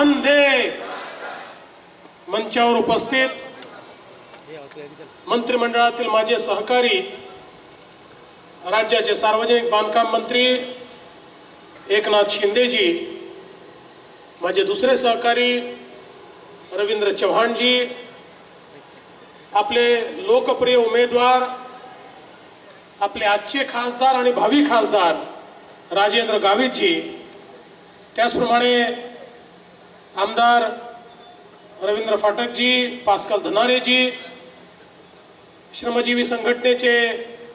वंदे मंचावर उपस्थित मंत्रिमंडळातील माझे सहकारी राज्याचे सार्वजनिक बांधकाम मंत्री एकनाथ शिंदेजी माझे दुसरे सहकारी रवींद्र चव्हाणजी आपले लोकप्रिय उमेदवार आपले आजचे खासदार आणि भावी खासदार राजेंद्र गावितजी त्याचप्रमाणे आमदार रवींद्र फाटकजी पास्कल धनारेजी श्रमजीवी संघटनेचे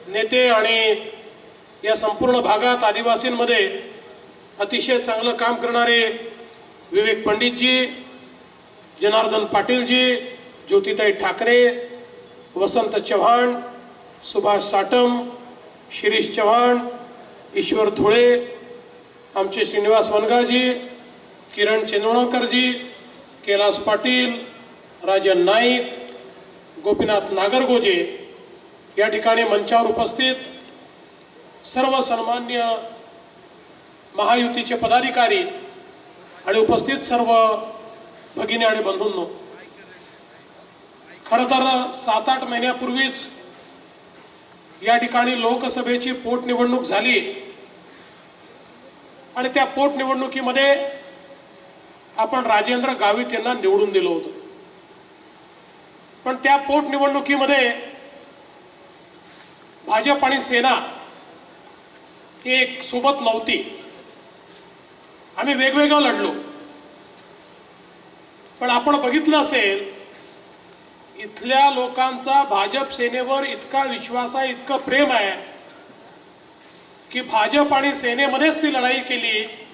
नेते आणि या संपूर्ण भागात आदिवासींमध्ये अतिशय चांगलं काम करणारे विवेक पंडितजी जनार्दन पाटीलजी ज्योतिताई ठाकरे वसंत चव्हाण सुभाष साटम शिरीष चव्हाण ईश्वर धुळे आमचे श्रीनिवास वनगाजी किरण चंदवणकरजी कैलास पाटील राजन नाईक गोपीनाथ नागरगोजे या ठिकाणी मंचावर उपस्थित सर्व सन्मान्य महायुतीचे पदाधिकारी आणि उपस्थित सर्व भगिनी आणि बंधूंनो खरं तर सात आठ महिन्यापूर्वीच या ठिकाणी लोकसभेची पोटनिवडणूक झाली आणि त्या पोटनिवडणुकीमध्ये आपण राजेंद्र गावित यांना निवडून दिलं होतं. पण त्या पोटनिवडणुकीमध्ये भाजप आणि सेना ही एक सोबत नव्हती. आम्ही वेगवेगळं लढलो. पण आपण बघितलं असेल इथल्या लोकांचा भाजप सेनेवर इतका विश्वास आहे इतकं प्रेम आहे की भाजप आणि सेनेमध्येच ती लढाई केली.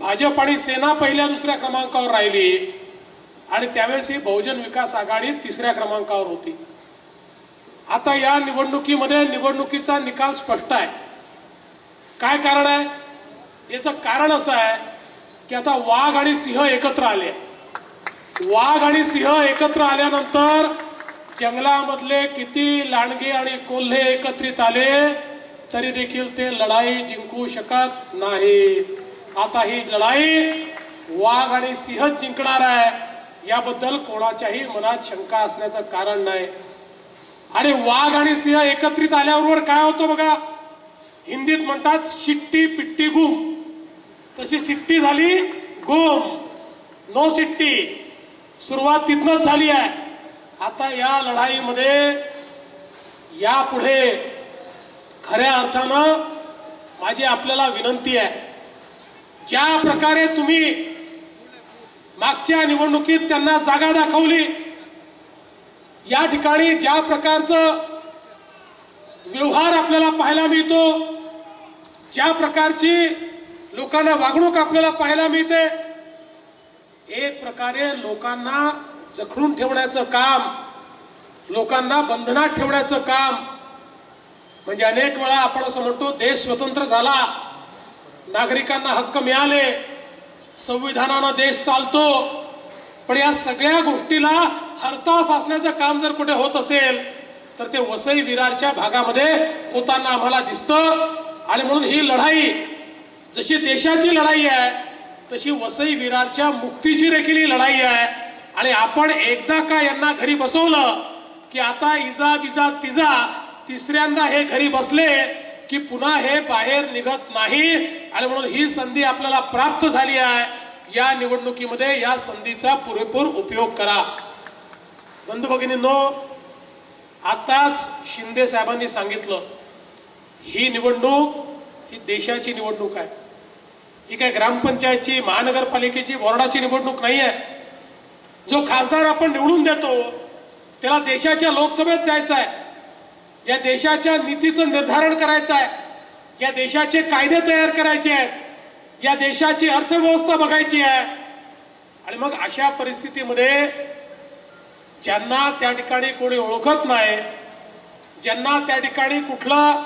भाजप आणि सेना पहिल्या दुसऱ्या क्रमांकावर राहिली. आणि त्यावेळेस ही बहुजन विकास आघाडी तिसऱ्या क्रमांकावर होती. आता या निवडणुकीमध्ये निवडणुकीचा निकाल स्पष्ट आहे. काय कारण आहे? याचं कारण असं आहे की आता वाघ आणि सिंह एकत्र आले. वाघ आणि सिंह एकत्र आल्यानंतर जंगलामधले किती लांडगे आणि कोल्हे एकत्रित आले तरी देखील ते लढाई जिंकू शकत नाही आता ही लढाई वाघ आणि सिंह जिंकणार आहे. याबद्दल कोणाच्याही मनात शंका असण्याचं कारण नाही. आणि वाघ आणि सिंह एकत्रित आल्याबरोबर काय होतं बघा? हिंदीत म्हणतात शिट्टी पिट्टी गुम तशी शिट्टी झाली गुम नो शिट्टी. सुरुवात तिथनच झाली आहे. आता या लढाईमध्ये यापुढे खऱ्या अर्थानं माझी आपल्याला विनंती आहे. ज्या प्रकारे तुम्ही मागच्या निवडणुकीत त्यांना जागा दाखवली या ठिकाणी ज्या प्रकारचं व्यवहार आपल्याला पाहायला मिळतो ज्या प्रकारची लोकांना वागणूक आपल्याला पाहायला मिळते एक प्रकारे लोकांना जखडून ठेवण्याचं काम लोकांना बंधनात ठेवण्याचं काम म्हणजे अनेक वेळा आपण असं म्हणतो देश स्वतंत्र झाला. नागरिकांना हक्क मिळाले. संविधानानं देश चालतो. पण या सगळ्या गोष्टीला हरताळ फासण्याचं काम जर कुठे होत असेल तर ते वसई विरारच्या भागामध्ये होताना आम्हाला दिसतं. आणि म्हणून ही लढाई जशी देशाची लढाई आहे तशी वसई विरारच्या मुक्तीची देखील ही लढाई आहे. आणि आपण एकदा का यांना घरी बसवलं की आता इजा बिजा तिजा तिसऱ्यांदा हे घरी बसले की पुन्हा हे बाहेर निघत नाही. आणि म्हणून ही संधी आपल्याला प्राप्त झाली आहे. या निवडणुकीमध्ये या संधीचा पुरेपूर उपयोग करा. बंधू भगिनींनो आताच शिंदे साहेबांनी सांगितलं ही निवडणूक ही देशाची निवडणूक आहे. ही काय ग्रामपंचायतची महानगरपालिकेची वॉर्डाची निवडणूक नाही आहे. जो खासदार आपण निवडून देतो त्याला देशाच्या लोकसभेत जायचं आहे. या देशाच्या नीतीचं निर्धारण करायचं आहे. या देशाचे कायदे तयार करायचे आहेत. या देशाची अर्थव्यवस्था बघायची आहे. आणि मग अशा परिस्थितीमध्ये ज्यांना त्या ठिकाणी कोणी ओळखत नाही ज्यांना त्या ठिकाणी कुठलं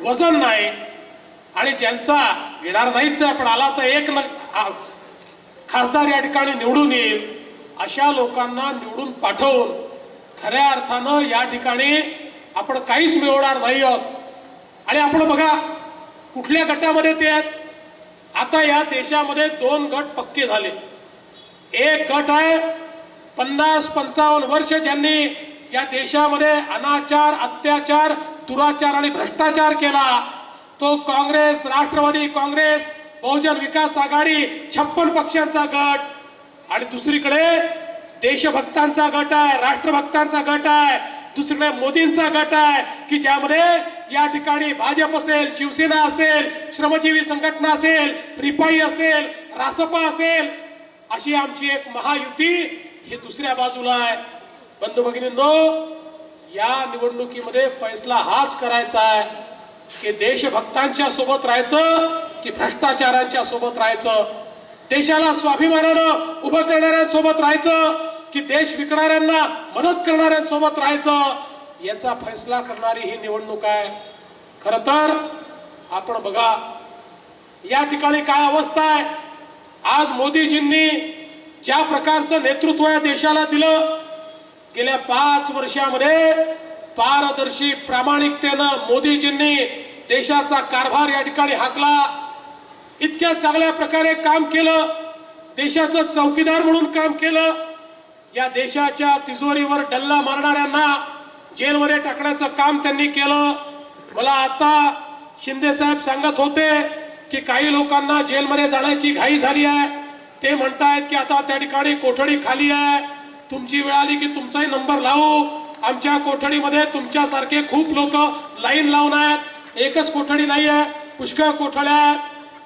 वजन नाही आणि ज्यांचा येणार नाहीच आहे पण आला तर एक न खासदार या ठिकाणी निवडून येईल अशा लोकांना निवडून पाठवून खऱ्या अर्थानं या ठिकाणी आपण काहीच मिळवणार नाही आहोत. आणि आपण बघा कुठल्या गटामध्ये ते आहेत? आता या देशामध्ये दोन गट पक्के झाले. एक गट आहे पन्नास पंचावन्न वर्ष ज्यांनी या देशामध्ये अनाचार अत्याचार दुराचार आणि भ्रष्टाचार केला तो काँग्रेस राष्ट्रवादी काँग्रेस बहुजन विकास आघाडी छप्पन पक्षांचा गट. आणि दुसरीकडे देशभक्तांचा गट आहे राष्ट्रभक्तांचा गट आहे. दुसरीकडे मोदींचा गट आहे की ज्यामध्ये या ठिकाणी भाजप असेल शिवसेना असेल श्रमजीवी संघटना असेल रिपाई असेल रासपा असेल अशी आमची एक महायुती हे दुसऱ्या बाजूला आहे. बंधू भगिनींनो या निवडणुकीमध्ये फैसला हाच करायचा आहे की देशभक्तांच्या सोबत राहायचं की भ्रष्टाचारांच्या सोबत राहायचं. देशाला स्वाभिमानानं उभं करणाऱ्यांसोबत राहायचं की देश विकणाऱ्यांना मदत करणाऱ्यांसोबत राहायचं याचा फैसला करणारी ही निवडणूक आहे. खर तर आपण बघा या ठिकाणी काय अवस्था आहे? आज मोदीजींनी ज्या प्रकारचं नेतृत्व या देशाला दिलं गेल्या पाच वर्षामध्ये पारदर्शी प्रामाणिकतेनं मोदीजींनी देशाचा कारभार या ठिकाणी हाकला इतक्या चांगल्या प्रकारे काम केलं देशाचं चौकीदार म्हणून काम केलं या देशाच्या तिजोरीवर डल्ला मारणाऱ्यांना जेलमध्ये टाकण्याचं काम त्यांनी केलं. मला आता शिंदे साहेब सांगत होते की काही लोकांना जेलमध्ये जाण्याची घाई झाली आहे. ते म्हणतायत की आता त्या ठिकाणी कोठडी खाली आहे. तुमची वेळ आली की तुमचाही नंबर लावू. आमच्या कोठडीमध्ये तुमच्यासारखे खूप लोक लाईन लावून आहेत. एकच कोठडी नाही आहे. पुष्कळ कोठड्या आहेत.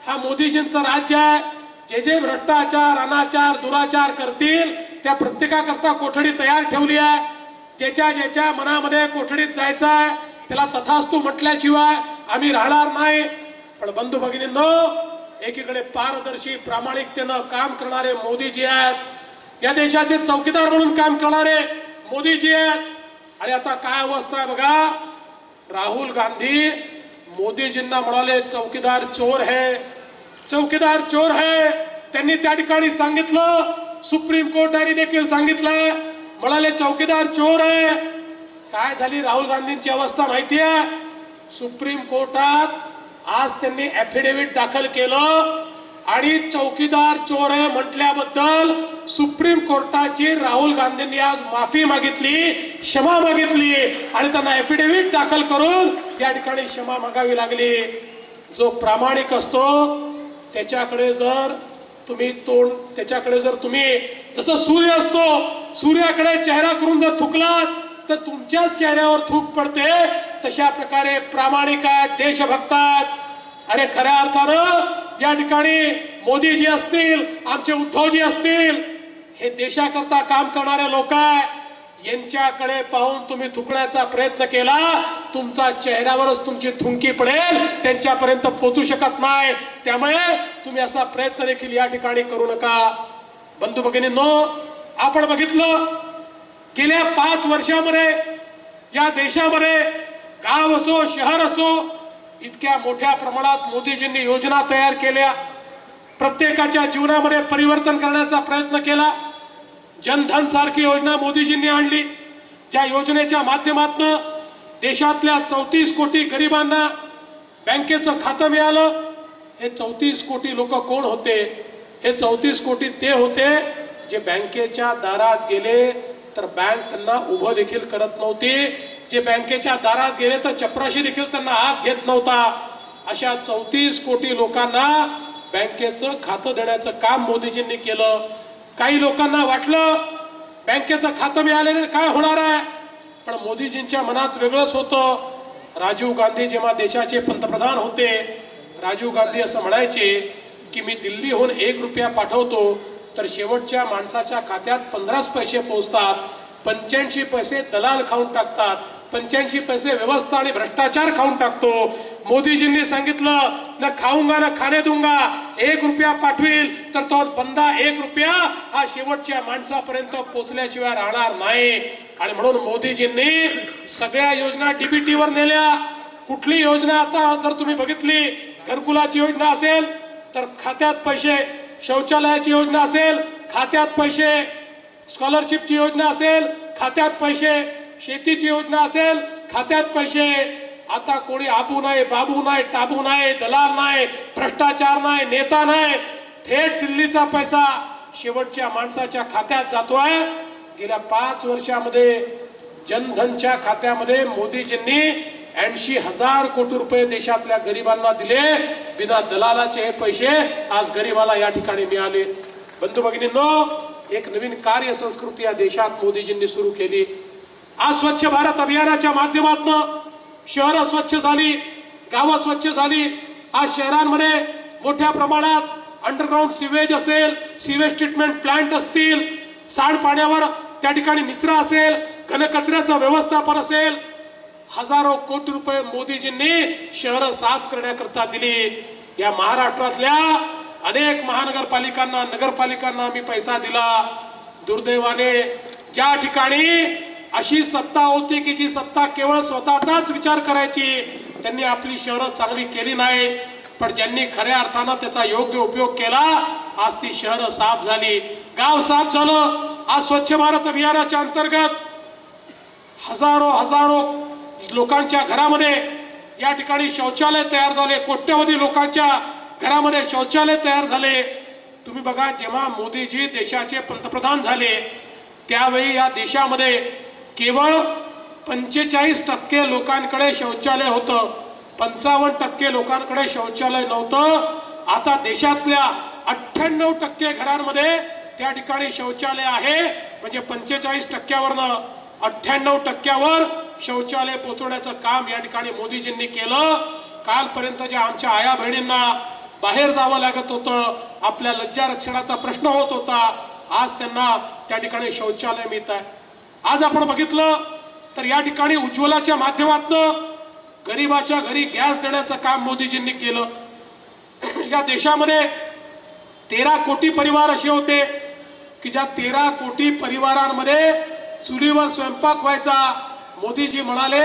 हा मोदीजींचं राज्य आहे. जे जे भ्रष्टाचार अनाचार दुराचार करतील त्या प्रत्येकाकरता कोठडी तयार ठेवली आहे. ज्याच्या ज्याच्या मनामध्ये कोठडीत जायचं आहे त्याला तथास्तू म्हटल्याशिवाय आम्ही राहणार नाही. पण बंधू भगिनींनो एकीकडे पारदर्शी प्रामाणिकतेनं काम करणारे मोदीजी आहेत. या देशाचे चौकीदार म्हणून काम करणारे मोदीजी आहेत. आणि आता काय अवस्था आहे बघा. राहुल गांधी मोदीजींना म्हणाले चौकीदार चोर है. चौकीदार चोर है. त्यांनी त्या ठिकाणी सांगितलं सुप्रीम कोर्टाने देखील सांगितलं म्हणाले चौकीदार चोर आहे. काय झाली राहुल गांधींची अवस्था माहिती आहे? सुप्रीम कोर्टात आज त्यांनी ऍफिडेव्हिट दाखल केलं आणि चौकीदार चोर आहे म्हटल्याबद्दल सुप्रीम कोर्टाची राहुल गांधींनी आज माफी मागितली क्षमा मागितली आणि त्यांना ऍफिडेव्हिट दाखल करून या ठिकाणी क्षमा मागावी लागली. जो प्रामाणिक असतो त्याच्याकडे जर तुम्ही तोंड त्याच्याकडे जर तुम्ही जसं सूर्य असतो सूर्याकडे चेहरा करून जर थुकलात तर तुमच्याच चेहऱ्यावर थूक पडते. तशा प्रकारे प्रामाणिक आहेत देशभक्त अरे खऱ्या अर्थानं या ठिकाणी मोदीजी असतील आमचे उद्धवजी असतील हे देशाकरता काम करणारे लोक आहे यांच्याकडे पाहून तुम्ही थुकण्याचा प्रयत्न केला तुमचा चेहऱ्यावरच तुमची थुंकी पडेल त्यांच्यापर्यंत पोचू शकत नाही. त्यामुळे तुम्ही असा प्रयत्न देखील या ठिकाणी करू नका. बंधू भगिनींनो आपण बघितलं गेल्या पाच वर्षामध्ये या देशामध्ये गाव असो शहर असो इतक्या मोठ्या प्रमाणात मोदीजींनी योजना तयार केल्या. प्रत्येकाच्या जीवनामध्ये परिवर्तन करण्याचा प्रयत्न केला. जनधन सारखी योजना मोदीजींनी आणली ज्या योजनेच्या माध्यमातून देशातल्या चौतीस कोटी गरिबांना बँकेचं खातं मिळालं. हे चौतीस कोटी लोक कोण होते? हे चौतीस कोटी ते होते जे बँकेच्या दारात गेले तर बँक त्यांना उभं देखील करत नव्हती. जे बँकेच्या दारात गेले तर चपराशी देखील त्यांना हात घेत नव्हता. अशा चौतीस कोटी लोकांना बँकेचं खातं देण्याचं काम मोदीजींनी केलं. काही लोकांना वाटलं बँकेचं खातं मिळाल्याने काय होणार आहे? पण मोदीजींच्या मनात वेगळंच होतं. राजीव गांधी जेव्हा देशाचे पंतप्रधान होते राजीव गांधी असं म्हणायचे की मी दिल्लीहून एक रुपया पाठवतो तर शेवटच्या माणसाच्या खात्यात पंधराच पैसे पोहोचतात पंच्याऐंशी पैसे दलाल खाऊन टाकतात पंच्याऐंशी पैसे व्यवस्था आणि भ्रष्टाचार खाऊन टाकतो. मोदीजींनी सांगितलं न खाऊंगा न खाणे दूंगा एक रुपया पाठवील तर तो बंदा एक रुपया हा शेवटच्या माणसापर्यंत पोचल्याशिवाय राहणार नाही. आणि म्हणून मोदीजींनी सगळ्या योजना डीबीटी वर नेल्या. कुठली योजना आता जर तुम्ही बघितली घरकुलाची योजना असेल तर खात्यात पैसे शौचालयाची योजना असेल खात्यात पैसे स्कॉलरशिपची योजना असेल खात्यात पैसे शेतीची योजना असेल खात्यात पैसे. आता कोणी आबू नाही बाबू नाही टाबू नाही दलाल नाही भ्रष्टाचार नाही नेता नाही. थेट दिल्लीचा पैसा शेवटच्या माणसाच्या खात्यात जातो आहे. गेल्या पाच वर्षामध्ये जनधनच्या खात्यामध्ये मोदीजींनी ऐंशी हजार कोटी रुपये देशातल्या गरिबांना दिले. बिना दलालाचे हे पैसे आज गरिबाला या ठिकाणी मिळाले. बंधू भगिनींनो एक नवीन कार्य संस्कृती या देशात मोदीजींनी सुरू केली. आज स्वच्छ भारत अभियानाच्या माध्यमातून शहरं स्वच्छ झाली गावं स्वच्छ झाली. आज शहरांमध्ये मोठ्या प्रमाणात अंडरग्राऊंड सिवेज असेल सिवेज ट्रीटमेंट प्लांट असतील सांडपाण्यावर त्या ठिकाणी निचरा असेल घनकचऱ्याचं व्यवस्थापन असेल. हजारो कोटी रुपये मोदीजींनी शहरं साफ करण्याकरता दिली. या महाराष्ट्रातल्या अनेक महानगरपालिकांना नगरपालिकांना आम्ही पैसा दिला. दुर्दैवाने ज्या ठिकाणी अशी सत्ता होती की जी सत्ता केवळ स्वतःचाच विचार करायची त्यांनी आपली शहरं चांगली केली नाही. पण ज्यांनी खऱ्या अर्थानं त्याचा योग्य उपयोग केला आज ती शहरं साफ झाली. गाव साफ झालं. आज स्वच्छ भारत अभियानाच्या अंतर्गत हजारो हजारो लोकांच्या घरामध्ये या ठिकाणी शौचालय तयार झाले. कोट्यवधी लोकांच्या घरामध्ये शौचालय तयार झाले. तुम्ही बघा जेव्हा मोदीजी देशाचे पंतप्रधान झाले त्यावेळी या देशामध्ये केवळ पंचेचाळीस टक्के लोकांकडे शौचालय होतं. पंचावन्न टक्के लोकांकडे शौचालय नव्हतं. आता देशातल्या अठ्ठ्याण्णव टक्के घरांमध्ये त्या ठिकाणी शौचालय आहे. म्हणजे पंचेचाळीस टक्क्यावरनं अठ्ठ्याण्णव टक्क्यावर शौचालय पोहोचवण्याचं काम या ठिकाणी मोदीजींनी केलं. कालपर्यंत ज्या आमच्या आया बहिणींना बाहेर जावं लागत होतं. आपल्या लज्जा रक्षणाचा प्रश्न होत होता. आज त्यांना त्या ठिकाणी शौचालय मिळत आहे. आज आपण बघितलं तर या ठिकाणी उज्ज्वलाच्या माध्यमातून गरीबाच्या घरी गॅस देण्याचं काम मोदीजींनी केलं. या देशामध्ये तेरा कोटी परिवार असे होते की ज्या तेरा कोटी परिवारांमध्ये चुलीवर स्वयंपाक व्हायचा. मोदीजी म्हणाले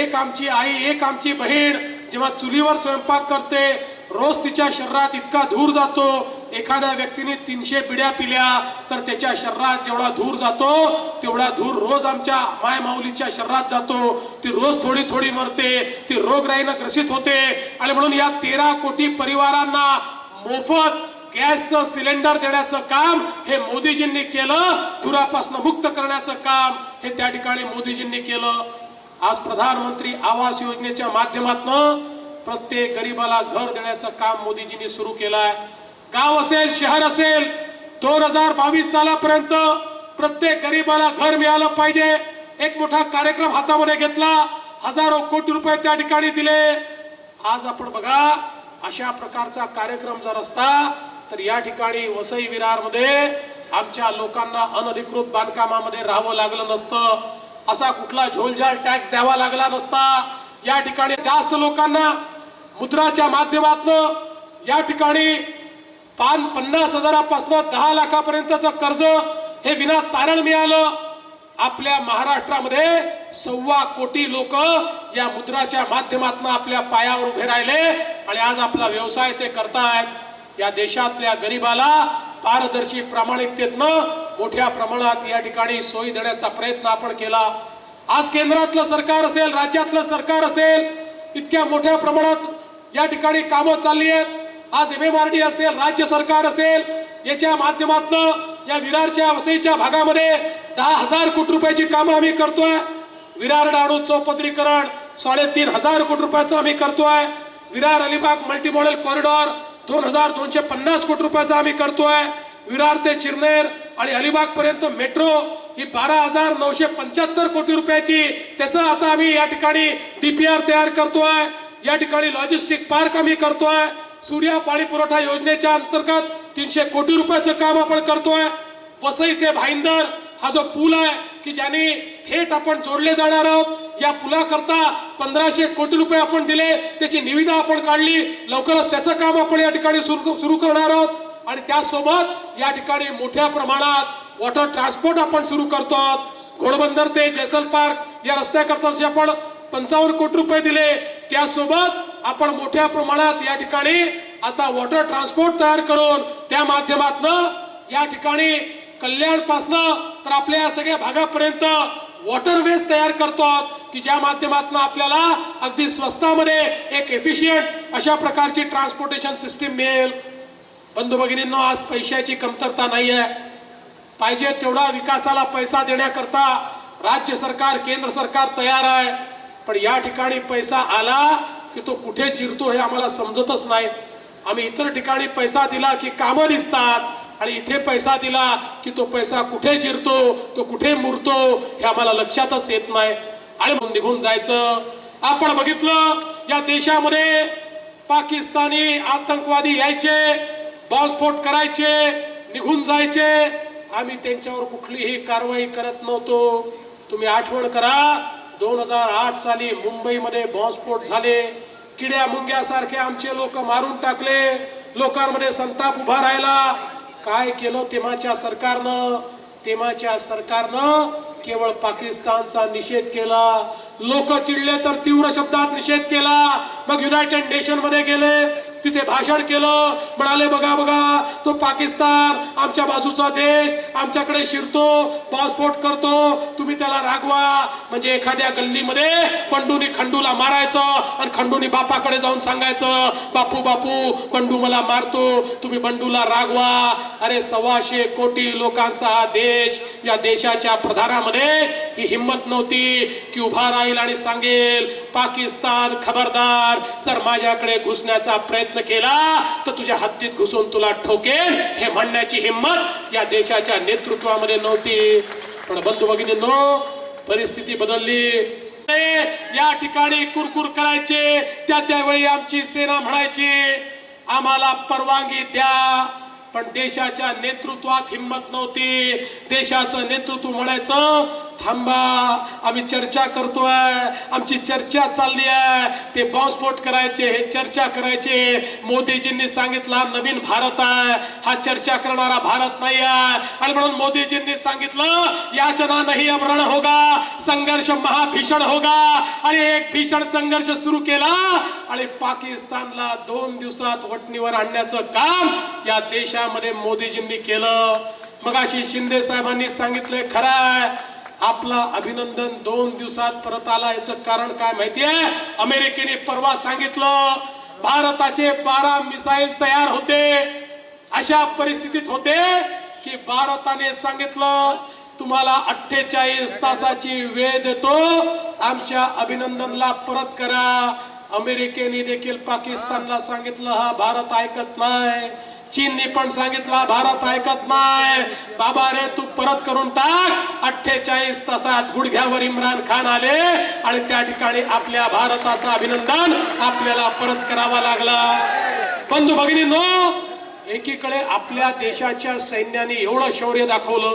एक आमची आई एक आमची बहीण जेव्हा चुलीवर स्वयंपाक करते रोज तिच्या शरीरात इतका धूर जातो एखाद्या व्यक्तीने तीनशे पिढ्या पिल्या तर त्याच्या शरीरात जेवढा धूर जातो तेवढा धूर रोज आमच्या माय माऊलीच्या शरीरात जातो. ती रोज थोडी थोडी मरते ती रोगराईनं ग्रसित होते. आणि म्हणून या तेरा कोटी परिवारांना मोफत गॅसचं सिलेंडर देण्याचं काम हे मोदीजींनी केलं धुरापासून मुक्त करण्याचं काम हे त्या ठिकाणी मोदीजींनी केलं. आज प्रधानमंत्री आवास योजनेच्या माध्यमातून प्रत्येक गरीबाला घर देण्याचं काम मोदीजींनी सुरू केलं आहे गाव असेल शहर असेल दोन हजार बावीस सालापर्यंत प्रत्येक गरीबाला घर मिळालं पाहिजे. एक मोठा कार्यक्रम हातामध्ये घेतला. हजारो कोटी रुपये त्या ठिकाणी दिले. आज आपण बघा अशा प्रकारचा कार्यक्रम जर असता तर या ठिकाणी वसई विरारमध्ये आमच्या लोकांना अनधिकृत बांधकामामध्ये राहावं लागलं नसतं. असा कुठला झोलझाल टॅक्स द्यावा लागला नसता. या ठिकाणी जास्त लोकांना मुद्राच्या माध्यमातून या ठिकाणी पान पन्नास हजारापासून दहा लाखापर्यंतचं कर्ज हे विना तारण मिळालं. आपल्या महाराष्ट्रामध्ये सव्वा कोटी लोक या मुद्राच्या माध्यमातून आपल्या पायावर उभे राहिले आणि आज आपला व्यवसाय ते करतायत. या देशातल्या गरिबाला पारदर्शी प्रामाणिकतेतनं मोठ्या प्रमाणात या ठिकाणी सोयी देण्याचा प्रयत्न आपण केला. आज केंद्रातलं सरकार असेल राज्यातलं सरकार असेल इतक्या मोठ्या प्रमाणात या ठिकाणी कामं चालली आहेत. आज एम एम आर डी असेल राज्य सरकार असेल याच्या माध्यमातून या विरारच्या वसईच्या भागामध्ये दहा हजार कोटी रुपयाची कामं आम्ही करतोय. विरार डाणू चौपदरीकरण साडेतीन हजार कोटी रुपयाचं आम्ही करतोय. विरार अलिबाग मल्टीमॉडेल कॉरिडॉर दोन हजार दोनशे पन्नास कोटी रुपयाचा आम्ही करतोय. विरार ते चिरनेर आणि अलिबाग पर्यंत मेट्रो ही बारा हजार नऊशे पंच्याहत्तर कोटी रुपयाची त्याचं आता आम्ही या ठिकाणी डीपीआर तयार करतोय. या ठिकाणी लॉजिस्टिक पार्क आम्ही करतोय. सूर्या पाणी पुरवठा योजनेच्या अंतर्गत तीनशे कोटी रुपयाचं काम आपण करतोय. वसई ते भाईंदर हा जो पूल आहे की ज्याने थेट आपण जोडले जाणार आहोत या पुलाकरता पंधराशे कोटी रुपये आपण दिले त्याची निविदा आपण काढली लवकरच त्याचं काम आपण या ठिकाणी सुरू सुरू करणार आहोत. आणि त्यासोबत या ठिकाणी मोठ्या प्रमाणात वॉटर ट्रान्सपोर्ट आपण सुरू करतो आहोत घोडबंदर ते जैसल पार्क या रस्त्याकरता जे आपण पंचावन्न कोटी रुपये दिले. त्यासोबत आपण मोठ्या प्रमाणात या ठिकाणी आता वॉटर ट्रान्सपोर्ट तयार करून त्या माध्यमातून या ठिकाणी कल्याणपासनं तर आपल्या या सगळ्या भागापर्यंत वॉटरवेज तयार करतो की ज्या माध्यमातून आपल्याला अगदी स्वस्तामध्ये एक एफिशियंट अशा प्रकारची ट्रान्सपोर्टेशन सिस्टीम मिळेल. बंधू भगिनींनो आज पैशाची कमतरता नाही आहे पाहिजे तेवढा विकासाला पैसा देण्याकरता राज्य सरकार केंद्र सरकार तयार आहे. पण या ठिकाणी पैसा आला की तो कुठे चिरतो हे आम्हाला समजतच नाही. आम्ही इतर ठिकाणी पैसा दिला की कामं दिसतात आणि इथे पैसा दिला की तो पैसा कुठे चिरतो तो कुठे मुरतो हे आम्हाला लक्षातच येत नाही. आणि म्हणून निघून जायचं. आपण बघितलं या देशामध्ये पाकिस्तानी आतंकवादी यायचे बॉम्बस्फोट करायचे निघून जायचे. आम्ही त्यांच्यावर कुठलीही कारवाई करत नव्हतो. तुम्ही आठवण करा दोन हजार आठ साली मुंबईमध्ये बॉम्बस्फोट झाले. किड्या मुंग्यासारखे आमचे लोक मारून टाकले. लोकांमध्ये संताप उभा राहिला. काय केलं तेव्हाच्या सरकारनं? तेव्हाच्या सरकारनं केवळ पाकिस्तानचा निषेध केला. लोक चिडले तर तीव्र शब्दात निषेध केला. मग युनायटेड नेशनमध्ये गेले. तिथे भाषण केलं. म्हणाले बघा बघा तो पाकिस्तान आमच्या बाजूचा देश आमच्याकडे शिरतो बॉम्बस्फोट करतो तुम्ही त्याला रागवा. म्हणजे एखाद्या गल्लीमध्ये पंडूनी खंडूला मारायचं आणि खंडूनी बापाकडे जाऊन सांगायचं बापू बापू बंडू मला मारतो तुम्ही बंडूला रागवा. अरे सव्वाशे कोटी लोकांचा हा देश या देशाच्या प्रधानामध्ये ही हिंमत नव्हती. की उभा राहील आणि सांगेल पाकिस्तान खबरदार जर माझ्याकडे घुसण्याचा प्रयत्न प्रयत्न केला तर तुझ्या हद्दीत घुसून तुला ठोकेल हे म्हणण्याची हिंमत या देशाच्या नेतृत्वामध्ये नव्हती. पण बंधू भगिनींनो परिस्थिती बदलली. या ठिकाणी कुरकुर करायचे त्या त्यावेळी आमची सेना म्हणायची आम्हाला परवानगी द्या. पण देशाच्या नेतृत्वात हिंमत नव्हती. देशाचं नेतृत्व म्हणायचं थांबा आम्ही चर्चा करतोय आमची चर्चा चालली आहे. ते बॉम्बस्फोट करायचे हे चर्चा करायचे. मोदीजींनी सांगितलं हा नवीन भारत आहे. हा चर्चा करणारा भारत नाही आहे. आणि म्हणून मोदीजींनी सांगितलं याचना नाही अमरण होगा संघर्ष महाभीषण होगा. आणि एक भीषण संघर्ष सुरू केला आणि पाकिस्तानला दोन दिवसात वटणीवर आणण्याचं काम या देशामध्ये मोदीजींनी केलं. मगाशी शिंदे साहेबांनी सांगितलंय खरं आहे. आपला अभिनंदन दोन दिवसात परत आला. याचं कारण काय माहितीये? अमेरिकेने परवा सांगितलं भारताचे बारा मिसाईल तयार होते. अशा परिस्थितीत होते की भारताने सांगितलं तुम्हाला अठ्ठेचाळीस तासाची वेळ देतो. आमच्या अभिनंदनला परत करा. अमेरिकेने देखील पाकिस्तानला सांगितलं हा भारत ऐकत नाही. चीनने पण सांगितलं भारत ऐकत नाही. बाबा रे तू परत करून टाक. अठ्ठेचाळीस तासात गुडघ्यावर इम्रान खान आले आणि त्या ठिकाणी आपल्या भारताचं अभिनंदन आपल्याला परत करावा लागला. बंधू भगिनी नो एकीकडे आपल्या देशाच्या सैन्याने एवढं शौर्य दाखवलं.